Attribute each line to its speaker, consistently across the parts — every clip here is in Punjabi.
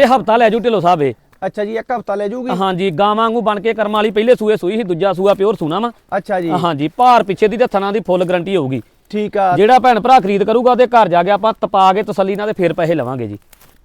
Speaker 1: ਇਹ ਹਫਤਾ ਲੈ ਜੂ ਢਿੱਲੋ ਸਾਹਿਬ। ਇਹ
Speaker 2: ਅੱਛਾ ਜੀ ਇੱਕ ਹਫਤਾ ਲੈ ਜਾਊਗੀ
Speaker 1: ਹਾਂਜੀ ਗਾਂ ਵਾਂਗੂ ਬਣ ਕੇ ਕਰਮ ਵਾਲੀ ਪਹਿਲੇ ਸੂਏ ਸੂਈ ਸੀ ਦੂਜਾ ਸੂਆ ਪਿਓਰ ਸੂਣਾ ਵਾ।
Speaker 2: ਅੱਛਾ ਜੀ।
Speaker 1: ਹਾਂਜੀ ਭਾਰ ਪਿੱਛੇ ਦੀ ਤੇ ਥਣਾ ਦੀ ਫੁੱਲ ਗਰੰਟੀ ਹੋਊਗੀ।
Speaker 2: ਠੀਕ ਆ।
Speaker 1: ਜਿਹੜਾ ਭੈਣ ਭਰਾ ਖਰੀਦ ਕਰੂਗਾ ਉਹਦੇ ਘਰ ਜਾ ਕੇ ਆਪਾਂ ਤਪਾ ਕੇ ਤਸੱਲੀ ਨਾਲ ਤੇ ਫੇਰ ਪੈਸੇ ਲਵਾਂਗੇ ਜੀ।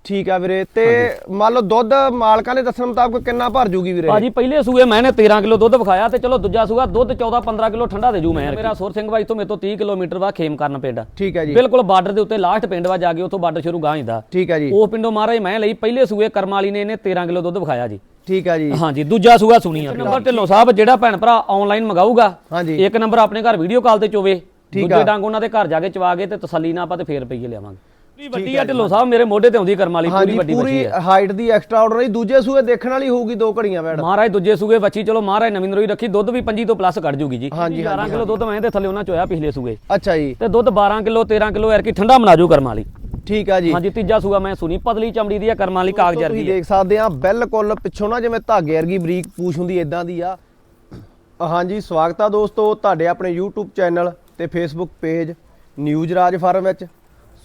Speaker 2: ਠੀਕ ਆ ਵੀਰੇ ਤੇ ਮੰਨ ਲਓ ਦੁੱਧ ਮਾਲਕਾਂ ਦੇ ਦੱਸਣ ਮੁਤਾਬਕ ਕਿੰਨਾ ਭਰ ਜੂਗੀ ਵੀਰੇ?
Speaker 1: ਭਾਜੀ ਪਹਿਲੇ ਸੂਏ ਮੈਂ ਨੇ 13 ਕਿਲੋ ਦੁੱਧ ਵਿਖਾਇਆ ਤੇ ਚਲੋ ਦੂਜਾ ਸੂਆ ਦੁੱਧ 14 15 ਕਿਲੋ ਠੰਡਾ ਦੇ ਜੂ ਮੈਂ। ਮੇਰਾ ਸੁਰ ਸਿੰਘ ਬਾਈ ਤੋਂ ਮੇਰੇ ਤੋਂ 30 ਕਿਲੋਮੀਟਰ ਵਾ ਖੇਮ ਕਰਨ ਪਿੰਡ।
Speaker 2: ਠੀਕ ਹੈ ਜੀ।
Speaker 1: ਬਿਲਕੁਲ ਬਾਰਡਰ ਦੇ ਉੱਤੇ ਲਾਸਟ ਪਿੰਡ ਵਾ ਜਾ ਕੇ ਉੱਥੋਂ ਬਾਰਡਰ ਸ਼ੁਰੂ ਗਾਂ ਦਾ
Speaker 2: ਠੀਕ ਹੈ ਜੀ।
Speaker 1: ਉਹ ਪਿੰਡੋਂ ਮਹਾਰਾਜ ਮੈਂ ਲਈ ਪਹਿਲੇ ਸੂਏ ਕਰਮ ਵਾਲੀ ਨੇ ਇਹਨੇ 13 ਕਿਲੋ ਦੁੱਧ ਵਿਖਾਇਆ ਜੀ।
Speaker 2: ਠੀਕ ਆ ਜੀ।
Speaker 1: ਹਾਂਜੀ ਦੂਜਾ ਸੂਆ ਸੁਣੀ ਆ। ਨੰਬਰ ਢਿੱਲੋਂ ਸਾਹਿਬ ਜਿਹੜਾ ਭੈਣ ਭਰਾ ਆਨਲਾਈਨ ਮੰਗਾਊਗਾ
Speaker 2: ਹਾਂਜੀ।
Speaker 1: ਇੱਕ ਨੰਬਰ ਆਪਣੇ ਘਰ ਵੀਡੀਓ ਕਾਲ ਤੇ ਚੋਵੇ। ਦੂਜੇ ਡੰਗ ਉਹਨਾਂ ਦੇ ਘਰ ਜਾ ਕੇ ਚਵਾ ਕੇ ਤੇ ਤਸੱਲੀ ਨਾਲ ਆਪਾਂ ਤੇ ਫੇਰ ਰੁਪਈਏ ਲਿਆਵਾਂਗੇ। ਪੂਰੀ ਵੱਡੀ ਆ ਢਿੱਲੋਂ ਸਾਹਿਬ ਮੇਰੇ ਮੋਢੇ ਤੇ ਆਉਂਦੀ ਕਰਮ ਵਾਲੀ ਪੂਰੀ ਵੱਡੀ ਬੱਚੀ
Speaker 2: ਪੂਰੀ
Speaker 1: ਆ।
Speaker 2: ਹਾਈਟ ਦੀ ਐਕਸਟਰਾ ਆਰਡਨਰੀ ਦੂਜੇ ਸੂਏ ਦੇਖਣ ਵਾਲੀ ਹੋਊਗੀ ਦੋ ਘੜੀਆਂ ਬੈੜ
Speaker 1: ਮਹਾਰਾਜ ਦੂਜੇ ਸੂਏ ਬੱਚੀ ਚਲੋ ਮਹਾਰਾਜ ਨਵੀਂ ਨਰੋਈ ਰੱਖੀ ਦੁੱਧ ਵੀ 25 ਤੋਂ ਪਲੱਸ ਕੱਢ ਜੂਗੀ ਜੀ।
Speaker 2: ਹਾਂਜੀ,
Speaker 1: 11 ਕਿਲੋ ਦੁੱਧ ਮੈਂ ਤੇ ਥੱਲੇ ਉਹਨਾਂ ਚੋਇਆ ਪਿਛਲੇ ਸੂਏ।
Speaker 2: ਅੱਛਾ ਜੀ।
Speaker 1: ਤੇ ਦੁੱਧ 12 ਕਿਲੋ 13 ਕਿਲੋ ਐਰ ਕੀ ਠੰਡਾ ਬਣਾ ਜੂ ਕਰਮ ਵਾਲੀ।
Speaker 2: ਠੀਕ ਆ ਜੀ।
Speaker 1: ਹਾਂਜੀ ਤੀਜਾ ਸੂਆ ਮੈਂ ਸੁਣੀ ਪਤਲੀ ਚਮੜੀ ਦੀ ਆ ਕਰਮ ਵਾਲੀ ਕਾਗਜ਼
Speaker 2: ਤੁਸੀਂ
Speaker 1: ਵਰਗੀ ਆ।
Speaker 2: ਦੇਖ ਸਕਦੇ ਆ ਬਿਲਕੁਲ ਪਿੱਛੋਂ ਨਾ ਜਿਵੇਂ ਧਾਗੇ ਵਰਗੀ ਬਰੀਕ ਪੂਛ ਹੁੰਦੀ ਇਦਾਂ ਦੀ ਆ। ਹਾਂਜੀ ਸਵਾਗਤ ਆ ਦੋਸਤੋ ਤੁਹਾਡੇ ਆਪਣੇ YouTube ਚੈਨਲ ਤੇ Facebook page news Raj farm ਵਿੱਚ।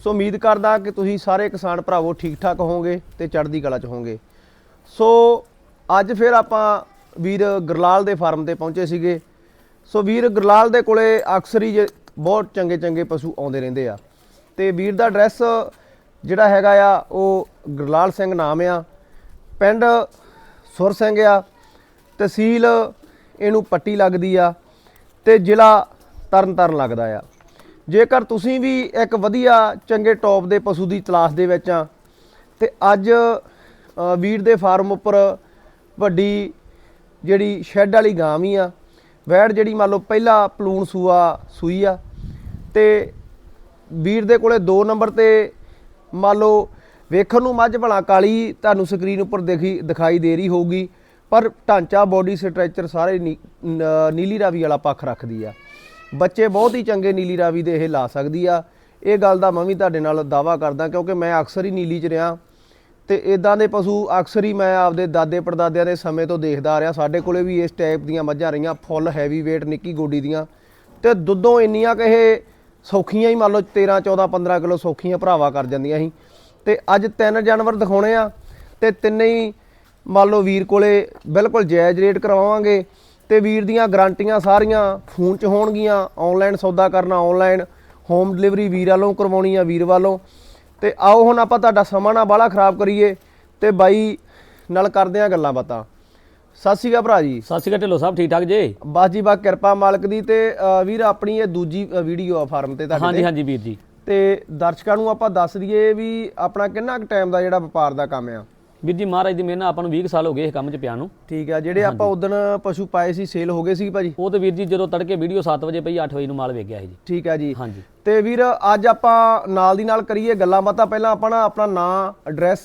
Speaker 2: ਸੋ ਉਮੀਦ ਕਰਦਾ ਕਿ ਤੁਸੀਂ ਸਾਰੇ ਕਿਸਾਨ ਭਰਾਵੋ ਠੀਕ ਠਾਕ ਹੋਵੋਗੇ ਤੇ ਚੜ੍ਹਦੀ ਕਲਾ ਚ ਹੋਵੋਗੇ। ਸੋ ਅੱਜ ਫਿਰ ਆਪਾਂ ਵੀਰ ਗਰਲਾਲ ਦੇ ਫਾਰਮ ਤੇ ਪਹੁੰਚੇ ਸੀਗੇ। ਸੋ ਵੀਰ ਗਰਲਾਲ ਦੇ ਕੋਲੇ ਅਕਸਰ ਹੀ ਜੇ ਬਹੁਤ ਚੰਗੇ ਚੰਗੇ ਪਸ਼ੂ ਆਉਂਦੇ ਰਹਿੰਦੇ ਆ। ਤੇ ਵੀਰ ਦਾ ਐਡਰੈਸ ਜਿਹੜਾ ਹੈਗਾ ਆ, ਉਹ ਗਰਲਾਲ ਸਿੰਘ ਨਾਮ ਆ। ਪਿੰਡ ਸੁਰ ਸਿੰਘ ਆ। ਤਹਿਸੀਲ ਇਹਨੂੰ ਪੱਟੀ ਲੱਗਦੀ ਆ ਤੇ ਜ਼ਿਲ੍ਹਾ ਤਰਨਤਾਰਨ ਲੱਗਦਾ ਆ। ਜੇਕਰ ਤੁਸੀਂ ਵੀ ਇੱਕ ਵਧੀਆ ਚੰਗੇ ਟੌਪ ਦੇ ਪਸ਼ੂ ਦੀ ਤਲਾਸ਼ ਦੇ ਵਿੱਚ ਆ, ਤੇ ਅੱਜ ਵੀਰ ਦੇ ਫਾਰਮ ਉੱਪਰ ਵੱਡੀ ਜਿਹੜੀ ਸ਼ੈੱਡ ਵਾਲੀ ਗਾਂ ਵੀ ਆ, ਵੈੜ ਜਿਹੜੀ ਮੰਨ ਲਓ ਪਹਿਲਾ ਪਲੂਣ ਸੂਆ ਸੂਈ ਆ, ਤੇ ਵੀਰ ਦੇ ਕੋਲੇ 2 ਨੰਬਰ ਤੇ ਮੰਨ ਲਓ ਵੇਖਣ ਨੂੰ ਮੱਝ ਭਲਾ ਕਾਲੀ ਤੁਹਾਨੂੰ ਸਕਰੀਨ ਉੱਪਰ ਦੇਖੀ, ਦਿਖਾਈ ਦੇ ਰਹੀ ਹੋਊਗੀ, ਪਰ ਢਾਂਚਾ ਬੋਡੀ ਸਟਰਕਚਰ ਸਾਰੇ ਨੀ- ਨੀਲੀ ਰਾਵੀ ਵਾਲਾ ਪੱਖ ਰੱਖਦੀ ਆ। ਬੱਚੇ ਬਹੁਤ ਹੀ ਚੰਗੇ ਨੀਲੀ ਰਾਵੀ ਦੇ ਇਹ ਲਾ ਸਕਦੀ ਆ। ਇਹ ਗੱਲ ਦਾ ਮੈਂ ਵੀ ਤੁਹਾਡੇ ਨਾਲ ਦਾਵਾ ਕਰਦਾ ਕਿਉਂਕਿ ਮੈਂ ਅਕਸਰ ਹੀ ਨੀਲੀ ਚ ਰਿਹਾ। ਤੇ ਇਦਾਂ ਦੇ ਪਸ਼ੂ ਅਕਸਰ ਹੀ ਮੈਂ ਆਪਦੇ ਦਾਦੇ ਪੜਦਾਦਿਆਂ ਦੇ ਸਮੇਂ ਤੋਂ ਦੇਖਦਾ ਆ ਰਿਹਾ। ਸਾਡੇ ਕੋਲੇ ਵੀ ਇਸ ਟਾਈਪ ਦੀਆਂ ਮੱਝਾਂ ਰਹੀਆਂ, ਫੁੱਲ ਹੈਵੀ weight ਨਿੱਕੀ ਗੋਡੀ ਦੀਆਂ। ਤੇ ਦੁੱਧੋਂ ਇੰਨੀਆਂ ਕਿ ਇਹ ਸੌਖੀਆਂ ਹੀ ਮੰਨ ਲਓ 13 14 15 ਕਿਲੋ ਸੌਖੀਆਂ ਭਰਾਵਾ ਕਰ ਜਾਂਦੀਆਂ ਸੀ। ਤੇ ਅੱਜ ਤਿੰਨ ਜਾਨਵਰ ਦਿਖਾਉਣੇ ਆ। ਤੇ ਤਿੰਨੇ ਹੀ ਮੰਨ ਲਓ ਵੀਰ ਕੋਲੇ ਬਿਲਕੁਲ ਜਾਇਜ਼ ਰੇਟ ਕਰਵਾਵਾਂਗੇ। ਤੇ ਵੀਰ ਦੀਆਂ ਗਾਰੰਟੀਆਂ ਸਾਰੀਆਂ ਫੋਨ 'ਚ ਹੋਣਗੀਆਂ ਆਨਲਾਈਨ ਸੌਦਾ ਕਰਨਾ ਆਨਲਾਈਨ ਹੋਮ ਡਿਲੀਵਰੀ ਵੀਰ ਵੱਲੋਂ ਕਰਵਾਉਣੀ ਆ ਵੀਰ ਵੱਲੋਂ। ਤੇ ਆਓ ਹੁਣ ਆਪਾਂ ਤੁਹਾਡਾ ਸਮਾਂ ਨਾ ਬਾਹਲਾ ਖਰਾਬ ਕਰੀਏ ਤੇ ਬਾਈ ਨਾਲ ਕਰਦੇ ਆ ਗੱਲਾਂ ਬਾਤਾਂ। ਸਤਿ ਸ਼੍ਰੀ ਅਕਾਲ ਭਰਾ ਜੀ।
Speaker 1: ਸਤਿ ਸ਼੍ਰੀ ਅਕਾਲ ਢਿੱਲੋਂ ਸਾਹਿਬ ਠੀਕ ਠਾਕ ਜੇ?
Speaker 2: ਬਸ ਜੀ ਬਾ ਕਿਰਪਾ ਮਾਲਕ ਦੀ ਤੇ ਵੀਰ ਆਪਣੀ ਇਹ ਦੂਜੀ ਵੀਡੀਓ ਆ ਫਾਰਮ ਤੇ ਤੁਹਾਡੇ
Speaker 1: ਹਾਂਜੀ
Speaker 2: ਤੇ।
Speaker 1: ਹਾਂਜੀ ਵੀਰ ਜੀ।
Speaker 2: ਤੇ ਦਰਸ਼ਕਾਂ ਨੂੰ ਆਪਾਂ ਦੱਸ ਦਈਏ ਵੀ ਆਪਣਾ ਕਿੰਨਾ ਕੁ ਟਾਈਮ ਦਾ ਜਿਹੜਾ ਵਪਾਰ ਦਾ ਕੰਮ ਆ?
Speaker 1: ਵੀਰ ਜੀ ਮਹਾਰਾਜ ਦੀ ਮਿਹਰ ਨਾਲ ਆਪਾਂ ਨੂੰ 20 ਕੁ ਸਾਲ ਹੋ ਗਏ ਇਸ ਕੰਮ 'ਚ ਪਿਆ ਨੂੰ।
Speaker 2: ਠੀਕ ਆ ਜਿਹੜੇ ਆਪਾਂ ਉਦਣ ਪਸ਼ੂ ਪਾਏ ਸੀ ਸੇਲ ਹੋ ਗਏ ਸੀ ਭਾਜੀ?
Speaker 1: ਉਹ ਤੇ ਵੀਰ ਜੀ ਜਦੋਂ ਤੜਕੇ ਵੀਡੀਓ 7 ਵਜੇ ਪਈ 8 ਵਜੇ ਨੂੰ ਮਾਲ ਵੇਚ ਗਿਆ ਸੀ ਜੀ।
Speaker 2: ਠੀਕ ਆ ਜੀ।
Speaker 1: ਹਾਂਜੀ।
Speaker 2: ਤੇ ਵੀਰ ਅੱਜ ਆਪਾਂ ਨਾਲ ਦੀ ਨਾਲ ਕਰੀਏ ਗੱਲਾਂ ਬਾਤਾਂ। ਪਹਿਲਾਂ ਆਪਾਂ ਨਾ ਆਪਣਾ ਨਾਂ ਐਡਰੈਸ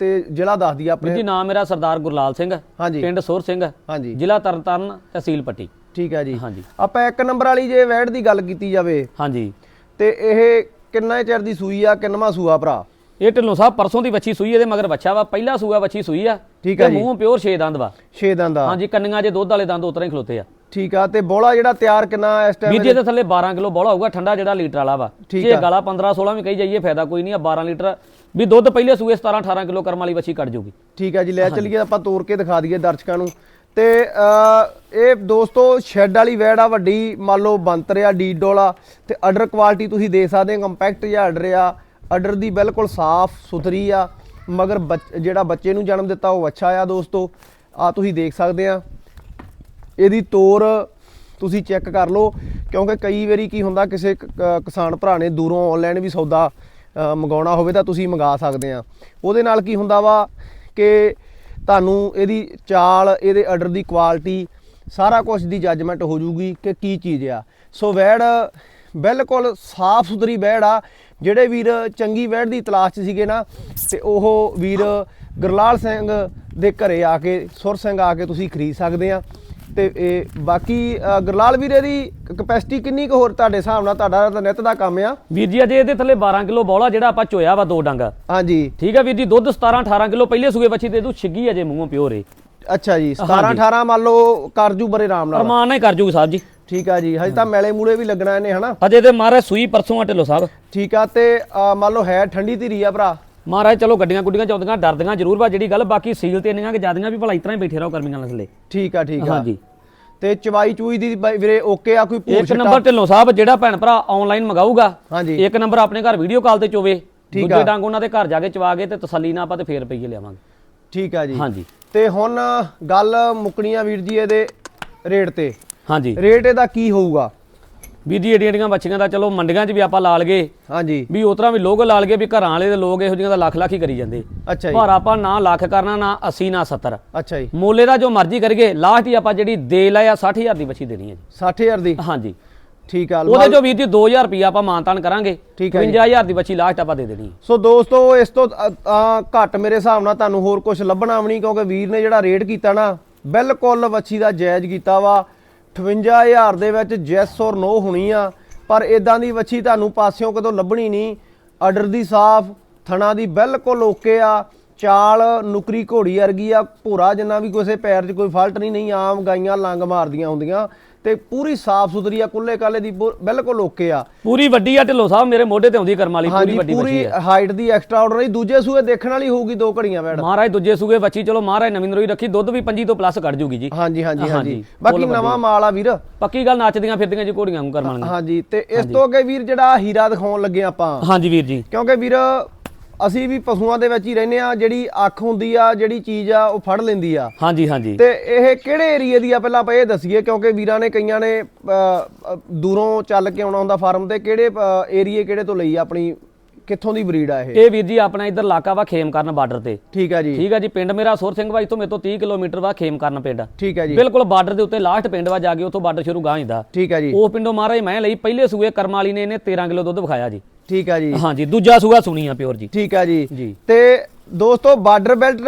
Speaker 2: ਤੇ ਜ਼ਿਲ੍ਹਾ ਦੱਸ ਦਈਏ
Speaker 1: ਵੀਰ
Speaker 2: ਆਪਣੇ
Speaker 1: ਜੀ ਨਾਮ ਮੇਰਾ ਸਰਦਾਰ ਗੁਰਲਾਲ ਸਿੰਘ
Speaker 2: ਹਾਂਜੀ।
Speaker 1: ਪਿੰਡ ਸੋਰ ਸਿੰਘ
Speaker 2: ਹਾਂਜੀ।
Speaker 1: ਜ਼ਿਲ੍ਹਾ ਤਰਨਤਾਰਨ ਤਹਿਸੀਲ ਪੱਟੀ।
Speaker 2: ਠੀਕ ਆ ਜੀ।
Speaker 1: ਹਾਂਜੀ।
Speaker 2: ਆਪਾਂ ਇੱਕ ਨੰਬਰ ਵਾਲੀ ਜੇ ਵੈੜ ਦੀ ਗੱਲ ਕੀਤੀ ਜਾਵੇ।
Speaker 1: ਹਾਂਜੀ।
Speaker 2: ਤੇ ਇਹ ਕਿੰਨਾ ਚਿਰ ਦੀ ਸੂਈ ਆ ਕਿੰਨਵਾਂ ਸੂਆ ਭਰਾ?
Speaker 1: ਇਹ ਢਿੱਲੋਂ ਸਾਹਿਬ ਪਰਸੋਂ ਦੀ ਵੱਛੀ ਸੂਈ ਇਹਦੇ ਮਗਰ ਬੱਚਾ ਵਾ ਪਹਿਲਾ ਸੂਆ ਵੱਛੀ ਸੂਈ ਆ।
Speaker 2: ਠੀਕ ਆ
Speaker 1: ਤੇ
Speaker 2: ਜੀ।
Speaker 1: ਮੂੰਹ ਪਿਓਰ ਛੇ ਦੰਦ ਵਾ।
Speaker 2: ਛੇ ਦੰਦ ਦਾ
Speaker 1: ਹਾਂਜੀ ਕੰਨੀਆਂ 'ਚ ਦੁੱਧ ਵਾਲੇ ਦੰਦ ਉਤਰਾ ਹੀ ਖਲੋਤੇ ਆ।
Speaker 2: ਠੀਕ ਆ ਤੇ ਬੋਲਾ ਜਿਹੜਾ ਤਿਆਰ ਕਿੰਨਾ ਇਸ ਟਾਈਮ
Speaker 1: ਵੀਰ ਜੀ ਇਹਦੇ ਥੱਲੇ 12 ਕਿਲੋ ਬੋਲਾ ਹੋਊਗਾ ਠੰਡਾ ਜਿਹੜਾ ਲੀਟਰ ਵਾਲਾ ਵਾ।
Speaker 2: ਠੀਕ
Speaker 1: ਜੇ
Speaker 2: ਆ।
Speaker 1: ਗਾਲਾ 15 16 ਵੀ ਕਹੀ ਜਾਈਏ ਫਾਇਦਾ ਕੋਈ ਨਹੀਂ ਆ 12 ਲੀਟਰ। ਵੀ ਦੁੱਧ ਪਹਿਲੇ ਸੂਏ 17 18 ਕਿਲੋ ਕਰਮ ਵਾਲੀ ਵੱਛੀ ਕੱਢ ਜੂਗੀ।
Speaker 2: ਠੀਕ ਆ ਜੀ ਲੈ ਚੱਲੀਏ ਆਪਾਂ ਤੋੜ ਕੇ ਦਿਖਾ ਦਈਏ ਦਰਸ਼ਕਾਂ ਨੂੰ। ਤੇ ਇਹ ਦੋਸਤੋ ਸ਼ੈੱਡ ਵਾਲੀ ਵੈੜ ਆ ਵੱਡੀ ਮੰਨ ਲਓ ਬੰਤਰ ਆ ਡੀਡ ਤੇ ਆਰਡਰ ਕੁਆਲਿਟੀ ਤੁਸੀਂ ਦੇਖ ਸਕਦੇ ਹੋ ਕੰਪੈਕਟ ਜਿਹਾ ਆਰਡਰ ਆ। ਅਡਰ ਦੀ ਬਿਲਕੁਲ ਸਾਫ਼ ਸੁਥਰੀ ਆ ਮਗਰ ਬੱਚ- ਜਿਹੜਾ ਬੱਚੇ ਨੂੰ ਜਨਮ ਦਿੱਤਾ ਉਹ ਅੱਛਾ ਆ ਦੋਸਤੋ। ਆ ਤੁਸੀਂ ਦੇਖ ਸਕਦੇ ਆ। ਇਹਦੀ ਤੋਰ ਤੁਸੀਂ ਚੈੱਕ ਕਰ ਲਓ ਕਿਉਂਕਿ ਕਈ ਵਾਰੀ ਕੀ ਹੁੰਦਾ ਕਿਸੇ ਕਿਸਾਨ ਭਰਾ ਨੇ ਦੂਰੋਂ ਆਨਲਾਈਨ ਵੀ ਸੌਦਾ ਅ, ਮੰਗਾਉਣਾ ਹੋਵੇ ਤਾਂ ਤੁਸੀਂ ਮੰਗਾ ਸਕਦੇ ਆ। ਉਹਦੇ ਨਾਲ ਕੀ ਹੁੰਦਾ ਵਾ ਕਿ ਤੁਹਾਨੂੰ ਇਹਦੀ ਚਾਲ ਇਹਦੇ ਆਰਡਰ ਦੀ ਕੁਆਲਿਟੀ ਸਾਰਾ ਕੁਝ ਦੀ ਜੱਜਮੈਂਟ ਹੋ ਜੂਗੀ ਕਿ ਕੀ ਚੀਜ਼ ਆ। ਸੋ ਵੈੜ ਬਿਲਕੁਲ ਸਾਫ਼ ਸੁਥਰੀ ਵੈੜ ਆ। ਜਿਹੜੇ ਵੀਰ ਚੰਗੀ ਵੈੜ ਦੀ ਤਲਾਸ਼ 'ਚ ਸੀਗੇ ਨਾ ਤੇ ਉਹ ਵੀਰ ਗੁਰਲਾਲ ਸਿੰਘ ਦੇ ਘਰੇ ਆ ਕੇ ਸੁਰ ਸਿੰਘ ਆ ਕੇ ਤੁਸੀਂ ਖਰੀਦ ਸਕਦੇ ਆ। ਤੇ ਇਹ ਬਾਕੀ ਗੁਰਲਾਲ ਵੀਰੇ ਦੀ ਕਪੈਸਿਟੀ ਕਿੰਨੀ ਕੁ ਹੋਰ ਤੁਹਾਡੇ ਹਿਸਾਬ ਨਾਲ ਤੁਹਾਡਾ ਤਾਂ ਨਿੱਤ ਦਾ ਕੰਮ ਆ।
Speaker 1: ਵੀਰ ਜੀ ਅਜੇ ਇਹਦੇ ਥੱਲੇ 12 ਕਿਲੋ ਬੋਲਾ ਜਿਹੜਾ ਆਪਾਂ ਚੋਇਆ ਵਾ ਦੋ ਡੰਗ।
Speaker 2: ਹਾਂਜੀ।
Speaker 1: ਠੀਕ ਆ ਵੀਰ ਜੀ ਦੁੱਧ 17 18 ਕਿਲੋ ਪਹਿਲੇ ਸੂਏ ਵੱਛੀ ਦੇ ਦੂ ਛਿੱਗੀ ਅਜੇ ਮੂੰਹੋਂ ਪਿਓਰ। ਏ
Speaker 2: ਅੱਛਾ ਜੀ 17 18 ਮੰਨ ਲਓ ਕਰਜੂ ਬਰੇ ਆਰਾਮ ਨਾਲ।
Speaker 1: ਅਰਮਾਨ ਨਾਲ ਹੀ ਕਰ ਜੂਗੀ ਸਾਹਿਬ ਜੀ।
Speaker 2: ਠੀਕ ਆ ਜੀ ਹਜੇ ਤਾਂ ਮੈਲੇ ਮੂਲੇ ਵੀ ਲੱਗਣਾ ਇਹਨੇ ਹਨਾ?
Speaker 1: ਅਜੇ ਤੇ ਮਾਰੇ ਸੂਈ ਪਰਸੋਂ ਆ ਢਿੱਲੋਂ ਸਾਹਿਬ।
Speaker 2: ਠੀਕ ਆ ਤੇ ਅ, ਮੰਨ ਲਓ ਹੈ ਠੰਡੀ ਧੀਰੀ ਆ ਭਰਾ?
Speaker 1: ਮਹਾਰਾਜ ਚਲੋ ਗੱਡੀਆਂ ਗੁੱਡੀਆਂ ਚਾਉਂਦੀਆਂ ਡਰਦੀਆਂ ਜ਼ਰੂਰ ਵਾ ਜਿਹੜੀ ਗੱਲ ਬਾਕੀ ਸੀਲ ਤੇ ਇੰਨੀਆਂ ਕਿ ਜਿਆਦੀਆਂ ਵੀ ਭਲਾ ਇਤਨਾ ਹੀ ਬੈਠੇ ਰਹੋ ਕਰਮੀਆਂ ਨਾਲ ਥੱਲੇ।
Speaker 2: ਠੀਕ ਆ ਠੀਕ ਆ।
Speaker 1: ਹਾਂਜੀ।
Speaker 2: ਤੇ ਚਵਾਈ ਚੂਈ ਦੀ ਬਾਈ ਵੀਰੇ ਓਕੇ ਆ ਕੋਈ
Speaker 1: ਇੱਕ ਨੰਬਰ ਢਿੱਲੋਂ ਸਾਹਿਬ ਜਿਹੜਾ ਭੈਣ ਭਰਾ ਆਨਲਾਈਨ ਮੰਗਾਊਗਾ
Speaker 2: ਹਾਂਜੀ।
Speaker 1: ਇੱਕ ਨੰਬਰ ਆਪਣੇ ਘਰ ਵੀਡੀਓ ਕਾਲ ਤੇ ਚੋਵੇ।
Speaker 2: ਠੀਕ
Speaker 1: ਦੂਜੇ
Speaker 2: ਆ।
Speaker 1: ਡੰਗ ਉਹਨਾਂ ਦੇ ਘਰ ਜਾ ਕੇ ਚਵਾ ਕੇ ਤੇ ਤਸੱਲੀ ਨਾਲ ਆਪਾਂ ਤੇ ਫੇਰ ਰੁਪਈਏ ਲਿਆਵਾਂਗੇ।
Speaker 2: ਠੀਕ ਆ ਜੀ।
Speaker 1: ਹਾਂਜੀ।
Speaker 2: ਤੇ ਹੁਣ ਗੱਲ ਮੁਕਣੀਆਂ ਵੀਰ ਜੀ ਇਹਦੇ ਰੇਟ ਤੇ।
Speaker 1: ਹਾਂਜੀ।
Speaker 2: ਰੇਟ ਇਹਦਾ ਕੀ ਹੋਊਗਾ?
Speaker 1: ਵੀਰ ਜੀ ਏਡੀਆਂ ਏਡੀਆਂ ਬੱਚੀਆਂ ਦਾ ਚਲੋ ਮੰਡੀਆਂ 'ਚ ਵੀ ਆਪਾਂ ਲਾ ਲਗੇ।
Speaker 2: ਹਾਂਜੀ।
Speaker 1: ਵੀ ਉਤਰਾ ਵੀ ਲੋਕ ਲਾ ਲਗੇ ਵੀ ਘਰਾਂ ਵਾਲੇ ਦੇ ਲੋਕ ਇਹੋ ਜਿਹੀਆਂ ਦਾ ਲੱਖ ਲੱਖ ਹੀ ਕਰੀ ਜਾਂਦੇ।
Speaker 2: ਅੱਛਾ ਜੀ।
Speaker 1: ਪਰ ਆਪਾਂ ਨਾ ਲੱਖ ਕਰਨਾ ਨਾ 80 ਨਾ 70
Speaker 2: ਅੱਛਾ ਜੀ।
Speaker 1: ਮੋਲੇ ਦਾ ਜੋ ਮਰਜ਼ੀ ਕਰੀਏ ਲਾਸਟ ਹੀ ਆਪਾਂ ਜਿਹੜੀ ਦੇ ਲਿਆ 60000 ਦੀ ਬੱਚੀ ਦੇਣੀ ਹੈ ਜੀ।
Speaker 2: 60000 ਦੀ?
Speaker 1: ਹਾਂਜੀ।
Speaker 2: ਠੀਕ ਆ
Speaker 1: ਉਹਦੇ ਜੋ ਵੀਰ ਜੀ 2000 ਰੁਪਿਆ ਆਪਾਂ ਮਾਨਤਾਨ ਕਰਾਂਗੇ।
Speaker 2: ਠੀਕ ਹੈ ਜੀ।
Speaker 1: 55000 ਦੀ ਬੱਚੀ ਲਾਸਟ ਆਪਾਂ ਦੇ ਦੇਣੀ
Speaker 2: ਸੋ ਦੋਸਤੋ ਇਸ ਤੋਂ ਘੱਟ ਮੇਰੇ ਹਿਸਾਬ ਨਾਲ ਤੁਹਾਨੂੰ ਹੋਰ ਕੁਝ ਲੱਭਣਾ ਵੀ ਨਹੀਂ ਕਿਉਂਕਿ ਵੀਰ ਨੇ ਜਿਹੜਾ ਰੇਟ ਕੀਤਾ ਨਾ ਬਿਲਕੁਲ ਵੱਛੀ ਦਾ ਜਾਇਜ਼ ਕੀਤਾ ਵਾ। 58000 ਦੇ ਵਿੱਚ ਜੈਸ ਔਰ ਨੋ ਹੋਣੀ ਆ, ਪਰ ਇਦਾਂ ਦੀ ਵੱਛੀ ਤੁਹਾਨੂੰ ਪਾਸਿਓਂ ਕਦੋਂ ਲੱਭਣੀ ਨਹੀਂ। ਆਰਡਰ ਦੀ ਸਾਫ਼, ਥਣਾ ਦੀ ਬਿਲਕੁਲ ਓਕੇ ਆ, ਚਾਲ, ਨੁਕਰੀ ਘੋੜੀ ਵਰਗੀ ਆ, ਭੂਰਾ ਜਿੰਨਾ ਵੀ ਕਿਸੇ ਪੈਰ 'ਚ ਕੋਈ ਫਾਲਟ ਨਹੀਂ ਨਹੀਂ ਆਮ ਗਾਈਆਂ ਲੰਗ ਮਾਰਦੀਆਂ ਹੁੰਦੀਆਂ। ਤੇ ਪੂਰੀ ਸਾਫ਼ ਸੁਥਰੀ ਆ ਕੁੱਲੇ ਕਾਲੇ ਦੀ ਬਿਲਕੁਲ ਓਕੇ ਆ।
Speaker 1: ਪੂਰੀ ਵੱਡੀ ਆ ਢਿੱਲੋ ਸਾਹਿਬ ਮੇਰੇ ਮੋਢੇ ਤੇ ਆਉਂਦੀ ਕਰਮ ਵਾਲੀ ਪੂਰੀ ਵੱਡੀ ਬੱਚੀ
Speaker 2: ਪੂਰੀ ਹਾਈਟ ਦੀ ਐਕਸਟਰਾ ਆਰਡਰ ਦੂਜੇ ਸੂਏ ਦੇਖਣ ਵਾਲੀ ਹੋਊਗੀ ਦੋ ਘੜੀਆਂ ਬੈਠ
Speaker 1: ਮਹਾਰਾਜ ਦੂਜੇ ਸੂਗੇ ਬੱਚੀ ਚਲੋ ਮਹਾਰਾਜ ਨਵੀਂ ਨਰੋਈ ਰੱਖੀ ਦੁੱਧ ਵੀ 25 ਤੋਂ ਪਲੱਸ ਕੱਢ ਜੂਗੀ ਜੀ।
Speaker 2: ਹਾਂਜੀ ਹਾਂਜੀ ਹਾਂਜੀ ਬਾਕੀ ਨਵਾਂ ਮਾਲ ਆ ਵੀਰ।
Speaker 1: ਪੱਕੀ ਗੱਲ ਨੱਚਦੀਆਂ ਫਿਰਦੀਆਂ ਜੀ ਘੋੜੀਆਂ ਨੂੰ ਕਰਮ ਵਾਲੀਆਂ।
Speaker 2: ਹਾਂਜੀ ਤੇ ਇਸ ਤੋਂ ਅੱਗੇ ਵੀਰ ਜਿਹੜਾ ਹੀਰਾ ਦਿਖਾਉਣ ਲੱਗੇ ਆਪਾਂ।
Speaker 1: ਹਾਂਜੀ ਵੀਰ ਜੀ।
Speaker 2: ਕਿਉਂਕਿ ਵੀਰ ਅਸੀਂ ਵੀ ਪਸ਼ੂਆਂ ਦੇ ਵਿੱਚ ਹੀ ਰਹਿੰਦੇ ਆ ਜਿਹੜੀ ਅੱਖ ਹੁੰਦੀ ਆ ਜਿਹੜੀ ਚੀਜ਼ ਆ ਉਹ ਫੜ ਲੈਂਦੀ ਆ।
Speaker 1: ਹਾਂਜੀ ਹਾਂਜੀ।
Speaker 2: ਤੇ ਇਹ ਕਿਹੜੇ ਏਰੀਏ ਦੀ ਆ? ਪਹਿਲਾਂ ਆਪਾਂ ਇਹ ਦੱਸੀਏ ਕਿਉਂਕਿ ਵੀਰਾਂ ਨੇ ਕਈਆਂ ਨੇ ਦੂਰੋਂ ਚੱਲ ਕੇ ਆਉਣਾ ਹੁੰਦਾ ਫਾਰਮ ਤੇ ਕਿਹੜੇ ਏਰੀਏ ਕਿਹੜੇ ਤੋਂ ਲਈ ਆਪਣੀ ਕਿੱਥੋਂ ਦੀ ਬਰੀਡ ਆ ਇਹ?
Speaker 1: ਇਹ ਵੀਰ ਜੀ ਆਪਣਾ ਇੱਧਰ ਇਲਾਕਾ ਵਾ ਖੇਮ ਕਰਨ ਬਾਰਡਰ ਤੇ।
Speaker 2: ਠੀਕ ਆ ਜੀ।
Speaker 1: ਠੀਕ ਆ ਜੀ ਪਿੰਡ ਮੇਰਾ ਸੁਰ ਸਿੰਘ ਬਾਈ ਤੋਂ ਮੇਰੇ ਤੋਂ 30 ਕਿਲੋਮੀਟਰ ਵਾ ਖੇਮ ਕਰਨ ਪਿੰਡ।
Speaker 2: ਠੀਕ ਆ ਜੀ।
Speaker 1: ਬਿਲਕੁਲ ਬਾਰਡਰ ਦੇ ਉੱਤੇ ਲਾਸਟ ਪਿੰਡ ਵਾ ਜਾ ਕੇ ਉੱਥੋਂ ਬਾਰਡਰ ਸ਼ੁਰੂ ਗਾਂ ਹੁੰਦਾ
Speaker 2: ਠੀਕ ਆ ਜੀ।
Speaker 1: ਉਹ ਪਿੰਡੋਂ ਮਹਾਰਾਜ ਮੈਂ ਲਈ ਪਹਿਲੇ ਸੂਏ ਕਰਮ ਵਾਲੀ ਨੇ ਇਹਨੇ 13 ਕਿਲੋ ਦੁੱਧ ਵਿਖਾਇਆ ਜੀ।
Speaker 2: ਠੀਕ ਆ ਜੀ।
Speaker 1: ਹਾਂਜੀ ਦੂਜਾ ਸੂਆ ਸੁਣੀ ਆ ਪਿਓਰ ਜੀ।
Speaker 2: ਠੀਕ ਆ ਜੀ।
Speaker 1: ਜੀ।
Speaker 2: ਤੇ ਦੋਸਤੋ ਬਾਰਡਰ ਬੈਲਟ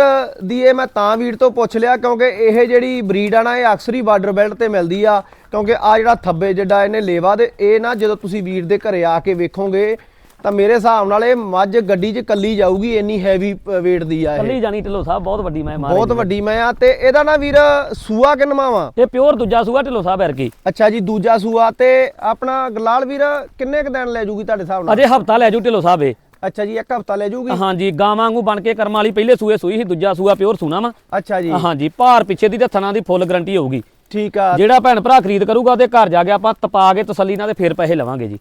Speaker 2: ਦੀ ਇਹ ਮੈਂ ਤਾਂ ਵੀਰ ਤੋਂ ਪੁੱਛ ਲਿਆ ਕਿਉਂਕਿ ਇਹ ਜਿਹੜੀ ਬਰੀਡ ਆ ਨਾ ਇਹ ਅਕਸਰ ਹੀ ਬਾਰਡਰ ਬੈਲਟ ਤੇ ਮਿਲਦੀ ਆ ਕਿਉਂਕਿ ਆ ਜਿਹੜਾ ਥੱਬੇ ਜਿੱਡਾ ਇਹਨੇ ਲੇਵਾ ਦੇ ਇਹ ਨਾ ਜਦੋਂ ਤੁਸੀਂ ਵੀਰ ਦੇ ਘਰੇ ਆ ਕੇ ਵੇਖੋਗੇ ਤਾਂ ਮੇਰੇ ਹਿਸਾਬ ਨਾਲ ਇਹ ਮੱਝ ਗੱਡੀ 'ਚ ਕੱਲੀ ਜਾਊਗੀ ਇੰਨੀ ਹੈਵੀ weight ਦੀ ਆ ਇਹ।
Speaker 1: ਕੱਲੀ ਜਾਣੀ ਢਿੱਲੋ ਸਾਹਿਬ ਬਹੁਤ ਵੱਡੀ ਮੈਂ ਮਾਰੀ
Speaker 2: ਬਹੁਤ ਵੱਡੀ ਮੈਂ ਆ ਤੇ ਇਹਦਾ ਨਾ ਵੀਰ ਸੂਆ ਕਿੰਨਵਾਂ ਵਾ?
Speaker 1: ਇਹ ਪਿਓਰ ਦੂਜਾ ਸੂਆ ਢਿੱਲੋ ਸਾਹਿਬ ਐਰਕੀ
Speaker 2: ਅੱਛਾ ਜੀ ਦੂਜਾ ਸੂਆ ਤੇ ਆਪਣਾ ਗਲਾਲ ਵੀਰ ਕਿੰਨੇ ਕ ਦਿਨ ਲੈ ਜੂਗੀ ਤੁਹਾਡੇ ਹਿਸਾਬ ਨਾਲ?
Speaker 1: ਅਜੇ ਹਫਤਾ ਲੈ ਜੂ ਢਿੱਲੋ ਸਾਹਿਬ ਇਹ।
Speaker 2: ਅੱਛਾ ਜੀ ਇੱਕ ਹਫਤਾ ਲੈ ਜੂਗੀ?
Speaker 1: ਹਾਂਜੀ ਗਾਂ ਵਾਂਗੂ ਬਣ ਕੇ ਕਰਮ ਵਾਲੀ ਪਹਿਲੇ ਸੂਏ ਸੂਈ ਸੀ ਦੂਜਾ ਸੂਆ ਪਿਓਰ ਸੁਣਾ ਵਾ।
Speaker 2: ਅੱਛਾ ਜੀ।
Speaker 1: ਹਾਂਜੀ ਭਾਰ ਪਿੱਛੇ ਦੀ ਤੇ ਥਣਾ ਦੀ ਫੁੱਲ ਗਰੰਟੀ ਹੋਊਗੀ।
Speaker 2: ਠੀਕ ਆ।
Speaker 1: ਜਿਹੜਾ ਭੈਣ ਭਰਾ ਖਰੀਦ ਕਰੂਗਾ ਉਹਦੇ ਘਰ ਜਾ ਕੇ ਆਪਾਂ ਤਪਾ ਕੇ ਤਸੱਲੀ ਨਾਲ ਤੇ ਫੇਰ ਪੈਸੇ ਲਵਾਂਗੇ ਜੀ।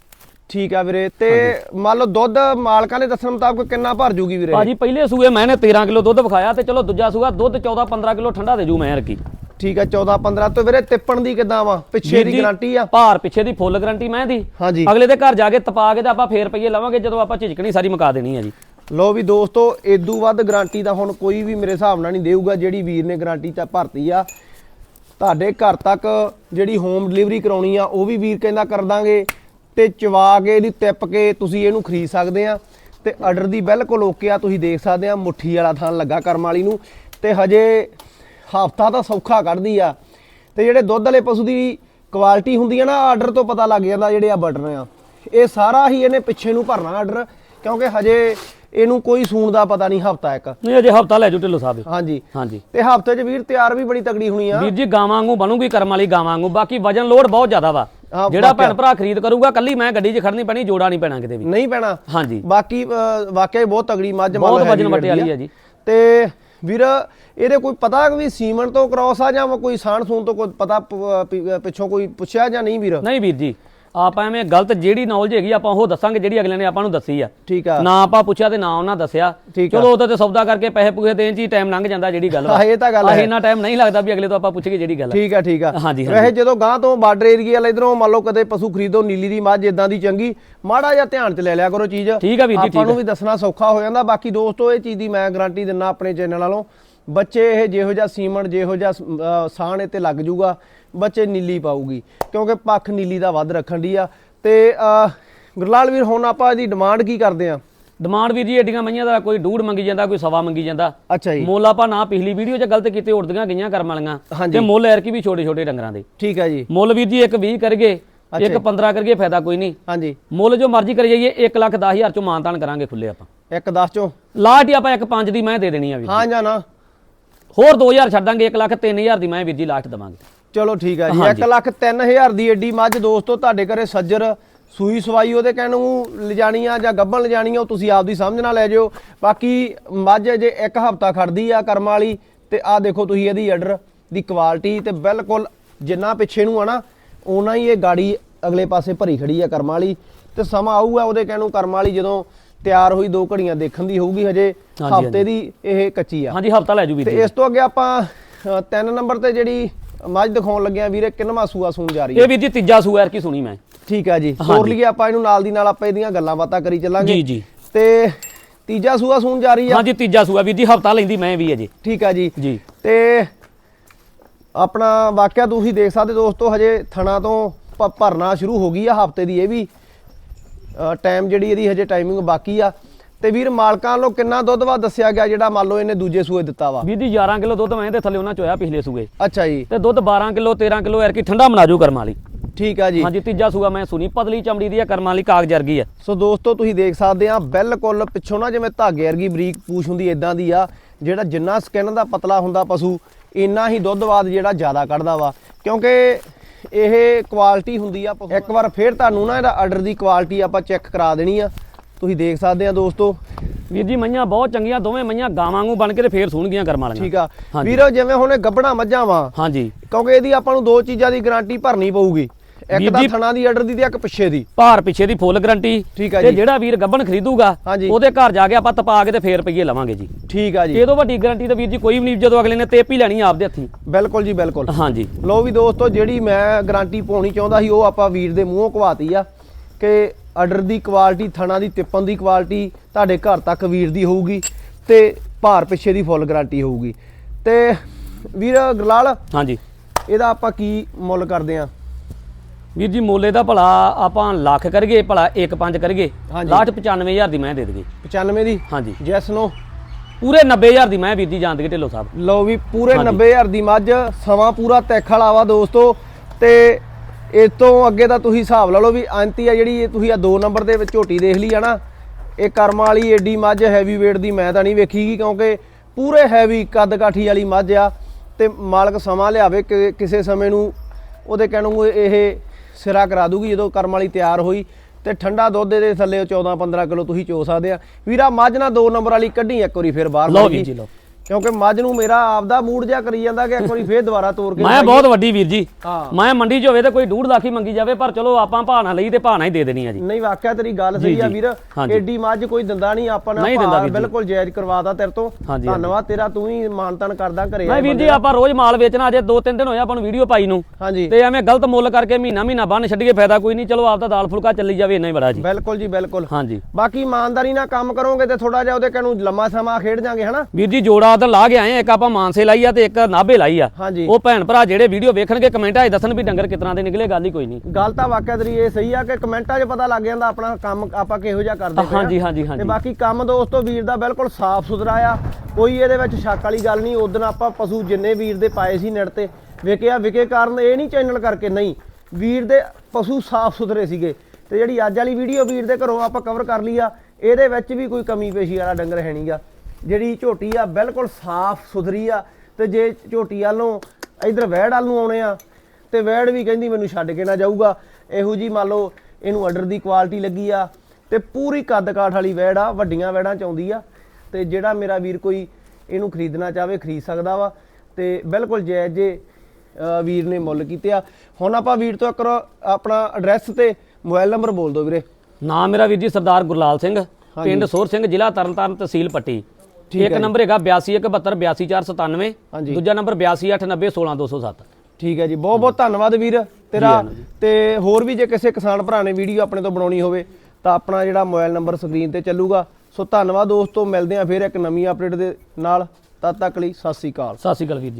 Speaker 2: ਠੀਕ ਆ ਵੀਰੇ ਤੇ ਮੰਨ ਲਓ ਦੁੱਧ ਮਾਲਕਾਂ ਦੇ ਦੱਸਣ ਮੁਤਾਬਕ ਕਿੰਨਾ ਭਰ ਜੂਗੀ ਵੀਰੇ?
Speaker 1: ਭਾਜੀ ਪਹਿਲੇ ਸੂਏ ਮੈਂ ਨੇ 13 ਕਿਲੋ ਦੁੱਧ ਵਿਖਾਇਆ ਤੇ ਚਲੋ ਦੂਜਾ ਸੂਆ ਦੁੱਧ 14 15 ਕਿਲੋ ਠੰਡਾ ਦੇ ਜੂ ਮੈਂ ਰਕੀ
Speaker 2: ਠੀਕ ਆ 14 15 ਤੋਂ ਵੀਰੇ ਤਿੱਪਣ ਦੀ ਕਿਦਾਂ ਵਾ? ਪਿੱਛੇ ਦੀ ਗਾਰੰਟੀ ਆ।
Speaker 1: ਭਾਰ ਪਿੱਛੇ ਦੀ ਫੁੱਲ ਗਰੰਟੀ ਮੈਂ ਦੀ।
Speaker 2: ਹਾਂਜੀ।
Speaker 1: ਅਗਲੇ ਦੇ ਘਰ ਜਾ ਕੇ ਤਪਾ ਕੇ ਤੇ ਆਪਾਂ ਫੇਰ ਰੁਪਈਏ ਲਵਾਂਗੇ ਜਦੋਂ ਆਪਾਂ ਝਿਜਕਣੀ ਸਾਰੀ ਮੁਕਾ ਦੇਣੀ ਹੈ ਜੀ।
Speaker 2: ਲੋ ਵੀ ਦੋਸਤੋ ਏਦੂ ਵੱਧ ਗਾਰੰਟੀ ਦਾ ਹੁਣ ਕੋਈ ਵੀ ਮੇਰੇ ਹਿਸਾਬ ਨਾਲ ਨਹੀਂ ਦੇਊਗਾ ਜਿਹੜੀ ਵੀਰ ਨੇ ਗਾਰੰਟੀ ਤਾਂ ਭਰਤੀ ਆ। ਤੁਹਾਡੇ ਘਰ ਤੱਕ ਜਿਹੜੀ ਹੋਮ ਡਿਲੀਵਰੀ ਕਰਾਉਣੀ ਆ ਉਹ ਵੀ ਵੀਰ ਕਹਿੰਦਾ ਕਰ ਦਾਂਗੇ। ਤੇ ਚਵਾ ਕੇ ਇਹਦੀ ਤਿੱਪ ਕੇ ਤੁਸੀਂ ਇਹਨੂੰ ਖਰੀਦ ਸਕਦੇ ਆ। ਤੇ ਆਰਡਰ ਦੀ ਬਿਲਕੁਲ ਓਕੇ ਆ ਤੁਸੀਂ ਦੇਖ ਸਕਦੇ ਆ ਮੁੱਠੀ ਵਾਲਾ ਥਾਂ ਲੱਗਾ ਕਰਮ ਵਾਲੀ ਨੂੰ। ਤੇ ਹਜੇ ਹਫਤਾ ਤਾਂ ਸੌਖਾ ਕੱਢਦੀ ਆ। ਤੇ ਜਿਹੜੇ ਦੁੱਧ ਵਾਲੇ ਪਸ਼ੂ ਦੀ ਕੁਆਲਿਟੀ ਹੁੰਦੀ ਆ ਨਾ ਆਰਡਰ ਤੋਂ ਪਤਾ ਲੱਗ ਜਾਂਦਾ ਜਿਹੜੇ ਆ ਬਟਨ ਆ। ਇਹ ਸਾਰਾ ਹੀ ਇਹਨੇ ਪਿੱਛੇ ਨੂੰ ਭਰਨਾ ਆਰਡਰ ਕਿਉਂਕਿ ਹਜੇ ਇਹਨੂੰ ਕੋਈ ਸੂਣ ਦਾ ਪਤਾ ਨਹੀਂ ਹਫਤਾ ਇੱਕ।
Speaker 1: ਨਹੀਂ ਅਜੇ ਹਫਤਾ ਲੈ ਜੂ ਢਿੱਲੋ ਸਾਹਿਬ।
Speaker 2: ਹਾਂਜੀ।
Speaker 1: ਹਾਂਜੀ।
Speaker 2: ਤੇ ਹਫ਼ਤੇ 'ਚ ਵੀਰ ਤਿਆਰ ਵੀ ਬੜੀ ਤਗੜੀ ਹੋਣੀ ਆ।
Speaker 1: ਵੀਰ ਜੀ ਗਾਵਾਂ ਵਾਂਗੂ ਬਣੂਗੀ ਕਰਮ ਵਾਲੀ ਗਾਵਾਂ ਵਾਂਗੂ। ਬਾਕੀ ਵਜਨ ਲੋਡ ਬਹੁਤ ਜ਼ਿਆਦਾ ਵਾ। ਜਿਹੜਾ। ਭੈਣ ਭਰਾ ਖਰੀਦ ਕਰੂਗਾ ਕੱਲੀ ਮੈਂ ਗੱਡੀ 'ਚ ਖੜਨੀ ਪੈਣੀ ਜੋੜਾ ਨਹੀਂ ਪੈਣਾ ਕਿਤੇ ਵੀ।
Speaker 2: ਨਹੀਂ ਪੈਣਾ।
Speaker 1: ਹਾਂਜੀ।
Speaker 2: ਬਾਕੀ ਵਾਕਿਆ ਹੀ ਬਹੁਤ ਤਗੜੀ ਮੱਝ ਮੰਨ
Speaker 1: ਬਹੁਤ ਵਜਨ
Speaker 2: weight
Speaker 1: ਵਾਲੀ ਆ। ਜੀ।
Speaker 2: ਤੇ ਵੀਰ ਇਹਦੇ ਕੋਈ ਪਤਾ ਵੀ ਸੀਮਨ ਤੋਂ ਕ੍ਰਾਸ ਆ ਜਾਂ ਕੋਈ ਸਾਣ ਸੂਣ ਤੋਂ ਕੋਈ ਪਤਾ ਪਿੱਛੋਂ ਕੋਈ ਪੁੱਛਿਆ ਜਾਂ ਨਹੀਂ ਵੀਰ?
Speaker 1: ਨਹੀਂ ਵੀਰ ਜੀ। ਆਪਾਂ ਐਵੇਂ ਗਲਤ ਜਿਹੜੀ ਨੌਲੇਜ ਹੈਗੀ ਆਪਾਂ ਉਹ ਦੱਸਾਂਗੇ ਜਿਹੜੀ ਅਗਲੇ ਨੇ ਆਪਾਂ ਨੂੰ ਦੱਸੀ ਆ।
Speaker 2: ਠੀਕ ਆ।
Speaker 1: ਨਾ ਆਪਾਂ ਪੁੱਛਿਆ ਤੇ ਨਾ ਉਹਨਾਂ ਦੱਸਿਆ।
Speaker 2: ਆ।
Speaker 1: ਚਲੋ ਉਹਦੇ ਤੇ ਸੌਦਾ ਕਰਕੇ ਪੈਸੇ ਪੂਸੇ ਦੇਣ ਚ ਹੀ ਟਾਈਮ ਲੰਘ ਜਾਂਦਾ ਜਿਹੜੀ ਗੱਲ
Speaker 2: ਹਾਂ, ਇਹ ਤਾਂ ਗੱਲ ਹੈ।
Speaker 1: ਇੰਨਾ ਟਾਈਮ ਨਹੀਂ ਲੱਗਦਾ ਵੀ ਅਗਲੇ ਤੋਂ ਆਪਾਂ ਪੁੱਛੀਏ ਜਿਹੜੀ ਗੱਲ ਆ।
Speaker 2: ਠੀਕ ਆ ਠੀਕ ਆ।
Speaker 1: ਹਾਂਜੀ।
Speaker 2: ਵੈਸੇ ਜਦੋਂ ਗਾਂ ਤੋਂ ਬਾਰਡਰ ਏਰੀਆ ਵਾਲੇ ਇਧਰੋਂ ਮੰਨ ਲਓ ਕਦੇ ਪਸ਼ੂ ਖਰੀਦੋ ਨੀਲੀ ਦੀ ਮੱਝ ਇਦਾਂ ਦੀ ਚੰਗੀ ਮਾੜਾ ਜਿਹਾ ਧਿਆਨ 'ਚ ਲੈ ਲਿਆ ਕਰੋ ਚੀਜ਼।
Speaker 1: ਠੀਕ ਆ ਵੀਰ ਜੀ,
Speaker 2: ਆਪਾਂ ਨੂੰ ਵੀ ਦੱਸਣਾ ਸੌਖਾ ਹੋ ਜਾਂਦਾ। ਬਾਕੀ ਦੋਸਤੋ ਇਹ ਚੀਜ਼ ਦੀ ਮੈਂ ਗਾਰੰਟੀ ਦਿੰਨਾ ਆਪਣੇ ਚੈਨਲ ਵਾਲੋਂ। ਬੱਚੇ ਇਹ ਜਿਹੋ ਜਿਹਾ ਸੀਮਨ ਜਿਹੋ ਜਿਹਾ ਸਾਣ ਤੇ ਲੱਗ ਜੂਗਾ। ਬੱਚੇ ਨੀਲੀ ਪਾਊਗੀ ਕਿਉਂਕਿ ਪੱਖ ਨੀਲੀ ਦਾ ਵੱਧ ਰੱਖਣ ਦੀ ਆ। ਤੇ ਗੁਰਲਾਲ ਵੀਰ ਹੁਣ ਆਪਾਂ ਇਹਦੀ ਡਿਮਾਂਡ ਕੀ ਕਰਦੇ ਆ?
Speaker 1: ਡਿਮਾਂਡ ਵੀਰ ਜੀ ਏਡੀਆਂ ਮਈਆਂ ਦਾ ਕੋਈ ਡੂੜ ਮੰਗੀ ਜਾਂਦਾ ਕੋਈ ਸਵਾ ਮੰਗੀ ਜਾਂਦਾ।
Speaker 2: ਅੱਛਾ ਜੀ।
Speaker 1: ਮੁੱਲ ਆਪਾਂ ਨਾ ਪਿਛਲੀ ਵੀਡੀਓ 'ਚ ਗਲਤ ਕੀਤੇ ਉੜਦੀਆਂ ਗਈਆਂ ਕਰਮ ਵਾਲੀਆਂ। ਤੇ ਮੁੱਲ ਐਰ ਕੀ ਵੀ ਛੋਟੇ ਛੋਟੇ ਡੰਗਰਾਂ ਦੇ।
Speaker 2: ਠੀਕ ਆ ਜੀ।
Speaker 1: ਮੁੱਲ ਵੀਰ ਜੀ ਇੱਕ 20 ਕਰਗੇ ਇੱਕ 15 ਕਰਗੇ ਫਾਇਦਾ ਕੋਈ ਨਹੀਂ।
Speaker 2: ਹਾਂਜੀ।
Speaker 1: ਮੁੱਲ ਜੋ ਮਰਜ਼ੀ ਕਰੀ ਜਾਈਏ 1 ਲੱਖ 10 ਹਜ਼ਾਰ ਚੋਂ ਮਾਨਤਾਨ ਕਰਾਂਗੇ ਖੁੱਲੇ ਆਪਾਂ।
Speaker 2: ਇੱਕ 10 ਚੋਂ?
Speaker 1: ਲਾਟ ਹੀ ਆਪਾਂ ਇੱਕ 5 ਦੀ ਮੈਂ ਦੇ ਦੇਣੀ ਆ ਵੀਰ
Speaker 2: ਹਾਂ ਜਾਂ ਨਾ?
Speaker 1: ਹੋਰ 2000 ਛੱਡਾਂਗੇ 1 ਲੱਖ 3000 ਦੀ ਮੈਂ ਵੀਰ ਜੀ ਲਾਸਟ ਦਵਾਂਗੇ।
Speaker 2: ਚਲੋ ਠੀਕ ਆ ਜੀ
Speaker 1: ਹਾਂਜੀ।
Speaker 2: 1 ਲੱਖ 3000 ਦੀ ਏਡੀ ਮੱਝ ਦੋਸਤੋ ਤੁਹਾਡੇ ਘਰੇ ਸੱਜਰ ਸੂਈ ਸਵਾਈ ਉਹਦੇ ਕਹਿਣ ਨੂੰ ਲਿਜਾਣੀ ਆ ਜਾਂ ਗੱਭਣ ਲਿਜਾਣੀ ਆ ਉਹ ਤੁਸੀਂ ਆਪਦੀ ਸਮਝ ਨਾਲ ਲੈ ਜਿਓ ਬਾਕੀ ਮੱਝ ਜੇ ਇੱਕ ਹਫਤਾ ਖੜਦੀ ਆ ਕਰਮ ਵਾਲੀ ਤੇ ਆ ਦੇਖੋ ਤੁਸੀਂ ਇਹਦੀ ਆਰਡਰ ਦੀ ਕੁਆਲਿਟੀ ਤੇ ਬਿਲਕੁਲ ਜਿੰਨਾ ਪਿੱਛੇ ਨੂੰ ਆ ਨਾ ਉਹਨਾਂ ਹੀ ਇਹ ਗਾੜੀ ਅਗਲੇ ਪਾਸੇ ਭਰੀ ਖੜੀ ਆ ਕਰਮ ਵਾਲੀ। ਤੇ ਸਮਾਂ ਆਊਗਾ ਉਹਦੇ ਕਹਿਣ ਨੂੰ ਕਰਮ ਵਾਲੀ ਜਦੋਂ ਤਿਆਰ ਹੋਈ ਦੋ ਘੜੀਆਂ ਦੇਖਣ ਦੀ ਹੋਊਗੀ ਹਜੇ ਹਫ਼ਤੇ ਦੀ ਇਹ ਕੱਚੀ ਆ।
Speaker 1: ਹਾਂਜੀ ਹਫਤਾ ਲੈ ਜੂ ਵੀਰ
Speaker 2: ਤੇ ਇਸ ਤੋਂ ਅੱਗੇ ਆਪਾਂ ਤਿੰਨ ਨੰਬਰ ਤੇ ਜਿਹੜੀ ਮੱਝ ਦਿਖਾਉਣ ਲੱਗੇ ਆ ਵੀਰੇ ਕਿੰਨਵਾਂ ਸੂਆ ਸੂਣ ਜਾ ਰਹੀ ਹੈ।
Speaker 1: ਇਹ ਵੀਰ ਜੀ ਤੀਜਾ ਸੂਆ ਕੀ ਸੁਣੀ ਮੈਂ?
Speaker 2: ਠੀਕ ਆ ਜੀ। ਹੋਰ ਲਈਏ ਆਪਾਂ ਇਹਨੂੰ ਨਾਲ ਦੀ ਨਾਲ ਆਪਾਂ ਇਹਦੀਆਂ ਗੱਲਾਂ ਬਾਤਾਂ ਕਰੀ ਚੱਲਾਂਗੇ।
Speaker 1: ਜੀ, ਜੀ।
Speaker 2: ਤੇ ਤੀਜਾ ਸੂਆ ਸੂਣ ਜਾ ਰਹੀ ਆ।
Speaker 1: ਹਾਂਜੀ ਤੀਜਾ ਸੂਆ ਵੀਰ ਜੀ ਹਫਤਾ ਲੈਂਦੀ ਮੈਂ ਵੀ ਅਜੇ।
Speaker 2: ਠੀਕ ਆ ਜੀ।
Speaker 1: ਜੀ।
Speaker 2: ਤੇ ਆਪਣਾ ਵਾਕਿਆ ਤੁਸੀਂ ਦੇਖ ਸਕਦੇ ਦੋਸਤੋ ਹਜੇ ਥਣਾ ਤੋਂ ਭਰਨਾ ਸ਼ੁਰੂ ਹੋ ਗਈ ਆ ਹਫ਼ਤੇ ਦੀ ਇਹ ਵੀ। ਟਾਈਮ ਜਿਹੜੀ ਇਹਦੀ ਹਜੇ ਟਾਈਮਿੰਗ ਬਾਕੀ ਆ। ਤੇ ਵੀਰ ਮਾਲਕਾਂ ਵੱਲੋਂ ਕਿੰਨਾ ਦੁੱਧ ਵਾ ਦੱਸਿਆ ਗਿਆ ਜਿਹੜਾ ਮੰਨ ਲਓ ਇਹਨੇ ਦੂਜੇ ਸੂਏ ਦਿੱਤਾ ਵਾ?
Speaker 1: ਵੀਰ ਜੀ 11 ਕਿਲੋ ਦੁੱਧ ਮੈਂ ਦੇ ਥੱਲੇ ਉਹਨਾਂ ਚੋਇਆ ਪਿਛਲੇ ਸੂਏ।
Speaker 2: ਅੱਛਾ ਜੀ।
Speaker 1: ਤੇ ਦੁੱਧ 12 ਕਿਲੋ 13 ਕਿਲੋ ਐਰ ਕੀ ਠੰਡਾ ਮਨਾਜੂ ਕਰਮ ਵਾਲੀ।
Speaker 2: ਠੀਕ ਆ ਜੀ।
Speaker 1: ਹਾਂਜੀ ਤੀਜਾ ਸੂਆ ਮੈਂ ਸੁਣੀ ਪਤਲੀ ਚਮੜੀ ਦੀ ਆ ਕਰਮ ਵਾਲੀ ਕਾਗਜ਼ ਵਰਗੀ ਆ।
Speaker 2: ਸੋ ਦੋਸਤੋ ਤੁਸੀਂ ਦੇਖ ਸਕਦੇ ਆ ਬਿਲਕੁਲ ਪਿੱਛੋਂ ਨਾ ਜਿਵੇਂ ਧਾਗੇ ਵਰਗੀ ਬਰੀਕ ਪੂਛ ਹੁੰਦੀ ਇਦਾਂ ਦੀ ਆ ਜਿਹੜਾ ਜਿੰਨਾ ਸਕਿਨ ਦਾ ਪਤਲਾ ਹੁੰਦਾ ਪਸ਼ੂ ਇੰਨਾ ਹੀ ਦੁੱਧਵਾਦ ਜਿਹੜਾ ਜ਼ਿਆਦਾ ਕੱਢਦਾ ਵਾ। ਕਿਉਂਕਿ ਇਹ ਕੁਆਲਿਟੀ ਹੁੰਦੀ ਆ ਇੱਕ ਵਾਰ ਫੇਰ ਤੁਹਾਨੂੰ ਨਾ ਇਹਦਾ ਆਰਡਰ ਦੀ ਕੁਆਲਿਟੀ ਆਪਾਂ ਚੈੱਕ ਕਰਾ ਦੇਣੀ ਆ। ਤੁਸੀਂ ਦੇਖ ਸਕਦੇ ਆ ਦੋਸਤੋ।
Speaker 1: ਵੀਰ ਜੀ ਮਈਆਂ ਬਹੁਤ ਚੰਗੀਆਂ ਦੋਵੇਂ ਮਈਆਂ ਗਾਵਾਂ ਵਾਂਗੂ ਬਣ ਕੇ ਤੇ ਫੇਰ ਸੂਣਗੀਆਂ ਕਰਮ ਵਾਲੀਆਂ।
Speaker 2: ਠੀਕ ਆ। ਵੀਰੋ ਜਿਵੇਂ ਹੁਣ ਗੱਬਣਾ ਮੱਝਾਂ ਵਾ
Speaker 1: ਹਾਂਜੀ।
Speaker 2: ਕਿਉਂਕਿ ਇਹਦੀ ਆਪਾਂ ਨੂੰ ਦੋ ਚੀਜ਼ਾਂ ਦੀ ਗਾਰੰਟੀ ਭਰਨੀ ਪਊਗੀ। ਇੱਕ ਤਾਂ ਥਣਾ ਦੀ ਆਰਡਰ ਦੀ ਤੇ ਇੱਕ ਪਿੱਛੇ ਦੀ।
Speaker 1: ਭਾਰ ਪਿੱਛੇ ਦੀ ਫੁੱਲ ਗਰੰਟੀ
Speaker 2: ਠੀਕ ਆ
Speaker 1: ਤੇ। ਜਿਹੜਾ ਵੀਰ ਗੱਬਣ ਖਰੀਦੂਗਾ। ਉਹਦੇ ਘਰ ਜਾ ਕੇ ਆਪਾਂ ਤਪਾ ਕੇ ਤੇ ਫੇਰ ਰੁਪਈਏ ਲਵਾਂਗੇ ਜੀ।
Speaker 2: ਠੀਕ ਆ ਜੀ।
Speaker 1: ਇਹ ਤੋਂ ਵੱਡੀ ਗਰੰਟੀ ਤਾਂ ਵੀਰ ਜੀ ਕੋਈ ਵੀ ਨਹੀਂ ਜਦੋਂ ਅਗਲੇ ਨੇ ਤੇਪ ਹੀ ਲੈਣੀ ਆਪਦੇ ਹੱਥੀ।
Speaker 2: ਬਿਲਕੁਲ ਜੀ ਬਿਲਕੁਲ।
Speaker 1: ਹਾਂਜੀ।
Speaker 2: ਲੋ ਵੀ ਦੋਸਤੋ ਜਿਹੜੀ ਮੈਂ ਗਾਰੰਟੀ ਪਾਉਣੀ ਚਾਹੁੰਦਾ ਸੀ ਉਹ ਆਪਾਂ ਵੀਰ ਦੇ ਮੂੰਹੋਂ ਕਵਾਤੀ ਆ ਕਿ ਆਰਡਰ ਦੀ ਕੁਆਲਿਟੀ ਥਣਾ ਦੀ ਤਿੱਪਣ ਦੀ ਕੁਆਲਿਟੀ ਤੁਹਾਡੇ ਘਰ ਤੱਕ ਵੀਰ ਦੀ ਹੋਊਗੀ ਤੇ ਭਾਰ ਪਿੱਛੇ ਦੀ ਫੁੱਲ ਗਾਰੰਟੀ ਹੋਊਗੀ। ਤੇ ਵੀਰ ਗਰਲਾਲ
Speaker 1: ਹਾਂਜੀ।
Speaker 2: ਇਹਦਾ ਆਪਾਂ ਕੀ ਮੁੱਲ ਕਰਦੇ ਆ?
Speaker 1: ਵੀਰ ਜੀ ਮੋਲੇ ਦਾ ਭਲਾ ਆਪਾਂ ਲੱਖ ਕਰੀਏ ਭਲਾ 1.5 ਕਰੀਏ।
Speaker 2: ਹਾਂਜੀ।
Speaker 1: ਲਾਟ 95000 ਦੀ ਮੈਂ ਦੇ ਦੇਗੀ
Speaker 2: 95 ਦੀ?
Speaker 1: ਹਾਂਜੀ।
Speaker 2: ਜੈਸ ਨੋ?
Speaker 1: ਪੂਰੇ 90000 ਦੀ ਮੈਂ ਵੀਰ ਜੀ ਜਾਣ ਦੇ ਢਿੱਲੋਂ ਸਾਹਿਬ।
Speaker 2: ਲਓ ਵੀ ਪੂਰੇ
Speaker 1: ਹਾਂਜੀ।
Speaker 2: 90000 ਦੀ ਮੱਝ ਸਮਾਂ ਪੂਰਾ ਤੈਖ ਵਾਲਾ ਵਾ ਦੋਸਤੋ। ਤੇ ਇਸ ਤੋਂ ਅੱਗੇ ਤਾਂ ਤੁਸੀਂ ਹਿਸਾਬ ਲਾ ਲਓ ਵੀ ਅੰਤੀ ਆ ਜਿਹੜੀ ਇਹ ਤੁਸੀਂ ਆ ਦੋ ਨੰਬਰ ਦੇ ਵਿੱਚ ਝੋਟੀ ਦੇਖ ਲਈ ਆ ਨਾ ਇਹ ਕਰਮ ਵਾਲੀ ਏਡੀ ਮੱਝ ਹੈਵੀ weight ਦੀ ਮੈਂ ਤਾਂ ਨਹੀਂ ਵੇਖੀਗੀ ਕਿਉਂਕਿ ਪੂਰੇ ਹੈਵੀ ਕੱਦ ਕਾਠੀ ਵਾਲੀ ਮੱਝ ਆ ਤੇ ਮਾਲਕ ਸਮਾਂ ਲਿਆਵੇ ਕਿ ਕਿਸੇ ਸਮੇਂ ਨੂੰ ਉਹਦੇ ਕਹਿਣ ਨੂੰ ਇਹ ਸਿਰਾ ਕਰਾ ਦੂਗੀ ਜਦੋਂ ਕਰਮ ਵਾਲੀ ਤਿਆਰ ਹੋਈ ਤੇ ਠੰਡਾ ਦੁੱਧ ਦੇ ਥੱਲੇ 14 15 ਕਿਲੋ ਤੁਸੀਂ ਚੋ ਸਕਦੇ ਆ ਵੀਰਾ ਮੱਝ ਨਾ ਦੋ ਨੰਬਰ ਵਾਲੀ ਕੱਢੀ ਇੱਕ ਵਾਰੀ ਫਿਰ ਬਾਹਰ
Speaker 1: ਲਓ। ਜੀ, ਲਓ।
Speaker 2: ਕਿਉਂਕਿ ਮੱਝ ਨੂੰ ਮੇਰਾ ਆਪਦਾ ਮੂਡ ਜਿਹਾ ਕਰੀ ਜਾਂਦਾ ਕਿ ਇੱਕ ਵਾਰੀ ਫੇਰ ਦੁਬਾਰਾ ਤੋੜ ਕੇ
Speaker 1: ਮੈਂ। ਬਹੁਤ ਵੱਡੀ ਵੀਰ ਜੀ
Speaker 2: ਹਾਂ।
Speaker 1: ਮੈਂ ਮੰਡੀ 'ਚ ਹੋਵੇ ਤੇ ਕੋਈ 2.5 ਲੱਖ ਹੀ ਮੰਗੀ ਜਾਵੇ ਪਰ ਚਲੋ ਆਪਾਂ ਭਾਣਾ ਲਈ ਤੇ ਭਾਣਾ ਹੀ ਦੇ ਦੇਣੀ ਆ ਜੀ
Speaker 2: ਨਹੀਂ ਵਾਕਿਆ ਤੇਰੀ ਗੱਲ ਸਹੀ ਆ
Speaker 1: ਜੀ।
Speaker 2: ਵੀਰ
Speaker 1: ਹਾਂਜੀ।
Speaker 2: ਏਡੀ ਮੱਝ ਕੋਈ ਦਿੰਦਾ ਨਹੀਂ ਆਪਾਂ ਨੇ
Speaker 1: ਨਹੀਂ ਦਿੰਦਾ
Speaker 2: ਭਾਅ
Speaker 1: ਵੀਰ ਜੀ।
Speaker 2: ਬਿਲਕੁਲ ਜਾਇਜ਼ ਕਰਵਾਤਾ ਤੇਰੇ ਤੋਂ
Speaker 1: ਹਾਂਜੀ,
Speaker 2: ਧੰਨਵਾਦ ਤੇਰਾ ਤੂੰ ਹੀ ਮਾਨਤਨ ਕਰਦਾ ਘਰੇ
Speaker 1: ਮੈਂ ਵੀਰ ਜੀ। ਆਪਾਂ ਰੋਜ਼ ਮਾਲ ਵੇਚਣਾ ਅਜੇ 2-3 ਦਿਨ ਹੋਏ ਆਪਾਂ ਨੂੰ ਵੀਡੀਓ ਪਾਈ ਨੂੰ
Speaker 2: ਹਾਂਜੀ
Speaker 1: ਤੇ ਐਵੇਂ ਗਲਤ ਮੁੱਲ ਕਰਕੇ ਮਹੀਨਾ ਮਹੀਨਾ ਬੰਨ ਛੱਡੀਏ ਫਾਇਦਾ ਕੋਈ ਨਹੀਂ ਚਲੋ ਆਪਦਾ ਦਾਲ ਫੁਲਕਾ ਚੱਲੀ ਜਾਵੇ ਇੰਨਾ ਹੀ ਬੜਾ ਜੀ
Speaker 2: ਬਿਲਕੁਲ ਜੀ ਬਿਲਕੁਲ
Speaker 1: ਹਾਂਜੀ
Speaker 2: ਬਾਕੀ ਇਮਾਨਦਾਰੀ ਨਾਲ ਕੰਮ ਕਰੋਗੇ ਤੇ ਥੋੜਾ ਜਿਹਾ ਉਹਦੇ ਕਨੂੰ ਲੰਮਾ ਸਮਾਂ ਖੇਡ ਜਾਾਂਗੇ ਹਨਾ
Speaker 1: ਵੀਰ ਜੀ ਜੋੜਾ ਉਧਰ ਲਾ ਕੇ ਆਏ ਆ, ਇੱਕ ਆਪਾਂ ਮਾਨਸੇ ਲਾਈ ਆ ਤੇ ਇੱਕ ਨਾਭੇ ਲਾਈ ਆ।
Speaker 2: ਹਾਂਜੀ।
Speaker 1: ਉਹ ਭੈਣ ਭਰਾ ਜਿਹੜੇ ਵੀਡੀਓ ਵੇਖਣਗੇ ਕਮੈਂਟਾਂ 'ਚ ਦੱਸਣ ਵੀ ਡੰਗਰ ਕਿਤਨਾ ਦੇ ਨਿਕਲੇ ਗੱਲ ਹੀ ਕੋਈ ਨਹੀਂ।
Speaker 2: ਗੱਲ ਤਾਂ ਵਾਕਿਆ ਤੇਰੀ ਇਹ ਸਹੀ ਆ ਕਿ ਕਮੈਂਟਾਂ 'ਚ ਪਤਾ ਲੱਗ ਜਾਂਦਾ ਆਪਣਾ ਕੰਮ ਆਪਾਂ ਕਿਹੋ ਜਿਹਾ ਕਰਦੇ ਪਏ ਆ।
Speaker 1: ਹਾਂਜੀ ਹਾਂਜੀ
Speaker 2: ਤੇ
Speaker 1: ਹਾਂਜੀ।
Speaker 2: ਬਾਕੀ ਕੰਮ ਦੋਸਤੋ ਵੀਰ ਦਾ ਬਿਲਕੁਲ ਸਾਫ਼ ਸੁਥਰਾ ਆ। ਕੋਈ ਇਹਦੇ ਵਿੱਚ ਸ਼ੱਕ ਵਾਲੀ ਗੱਲ ਨਹੀਂ ਉਦੋਂ ਆਪਾਂ ਪਸ਼ੂ ਜਿੰਨੇ ਵੀਰ ਦੇ ਪਾਏ ਸੀ ਨੈਟ ਤੇ ਵਿਕਿਆ ਵਿਕੇ ਕਾਰਨ ਇਹ ਨਹੀਂ ਚੈਨਲ ਕਰਕੇ ਨਹੀਂ। ਵੀਰ ਦੇ ਪਸ਼ੂ ਸਾਫ਼ ਸੁਥਰੇ ਸੀਗੇ। ਤੇ ਜਿਹੜੀ ਅੱਜ ਵਾਲੀ ਵੀਡੀਓ ਵੀਰ ਦੇ ਘਰੋਂ ਆਪਾਂ ਕਵਰ ਕਰ ਲਈ ਆ ਇਹਦੇ ਵਿੱਚ ਵੀ ਕੋਈ ਕਮੀ ਪੇਸ਼ੀ ਵਾਲਾ ਡੰਗਰ ਹੈ ਨਹੀਂਗਾ ਜਿਹੜੀ ਝੋਟੀ ਆ ਬਿਲਕੁਲ ਸਾਫ਼ ਸੁਥਰੀ ਆ ਤੇ ਜੇ ਝੋਟੀ ਵੱਲੋਂ ਇਧਰ ਵੈੜ ਵੱਲ ਨੂੰ ਆਉਣੇ ਆ ਤੇ ਵੈੜ ਵੀ ਕਹਿੰਦੀ ਮੈਨੂੰ ਛੱਡ ਕੇ ਨਾ ਜਾਊਗਾ। ਇਹੋ ਜੀ ਮੰਨ ਲਓ ਇਹਨੂੰ ਆਰਡਰ ਦੀ ਕੁਆਲਿਟੀ ਲੱਗੀ ਆ ਤੇ ਪੂਰੀ ਕੱਦ ਕਾਠ ਵਾਲੀ ਵੈੜ ਆ ਵੱਡੀਆਂ ਵੈੜਾਂ ਚ ਆਉਂਦੀ ਆ। ਤੇ ਜਿਹੜਾ ਮੇਰਾ ਵੀਰ ਕੋਈ ਇਹਨੂੰ ਖਰੀਦਣਾ ਚਾਹਵੇ ਖਰੀਦ ਸਕਦਾ ਵਾ। ਤੇ ਬਿਲਕੁਲ ਜਾਇਜ਼ ਜੇ ਅ, ਵੀਰ ਨੇ ਮੁੱਲ ਕੀਤੇ ਆ। ਹੁਣ ਆਪਾਂ ਵੀਰ ਤੋਂ ਇੱਕ ਵਾਰ ਆਪਣਾ ਐਡਰੈਸ ਤੇ ਮੋਬਾਈਲ ਨੰਬਰ ਬੋਲ ਦਿਓ ਵੀਰੇ।
Speaker 1: ਨਾਮ ਮੇਰਾ ਵੀਰ ਜੀ ਸਰਦਾਰ ਗੁਰਲਾਲ ਸਿੰਘ ਪਿੰਡ ਸੋਰ ਸਿੰਘ ਜ਼ਿਲ੍ਹਾ ਤਰਨਤਾਰਨ ਤਹਿਸੀਲ ਪੱਟੀ। ਇੱਕ ਨੰਬਰ ਹੈਗਾ 8217282497
Speaker 2: ਹਾਂਜੀ।
Speaker 1: ਦੂਜਾ ਨੰਬਰ 8289016207
Speaker 2: ਠੀਕ ਹੈ ਜੀ ਬਹੁਤ ਬਹੁਤ ਧੰਨਵਾਦ ਵੀਰ ਤੇਰਾ। ਤੇ ਹੋਰ ਵੀ ਜੇ ਕਿਸੇ ਕਿਸਾਨ ਭਰਾ ਨੇ ਵੀਡੀਓ ਆਪਣੇ ਤੋਂ ਬਣਾਉਣੀ ਹੋਵੇ ਤਾਂ ਆਪਣਾ ਜਿਹੜਾ ਮੋਬਾਈਲ ਨੰਬਰ ਸਕਰੀਨ ਤੇ ਚੱਲੂਗਾ। ਸੋ ਧੰਨਵਾਦ ਦੋਸਤੋ ਮਿਲਦੇ ਆ ਫਿਰ ਇੱਕ ਨਵੀਂ ਅਪਡੇਟ ਦੇ ਨਾਲ। ਤਦ ਤੱਕ ਲਈ ਸਤਿ ਸ੍ਰੀ ਅਕਾਲ।
Speaker 1: ਸਤਿ ਸ਼੍ਰੀ ਅਕਾਲ ਵੀਰ ਜੀ।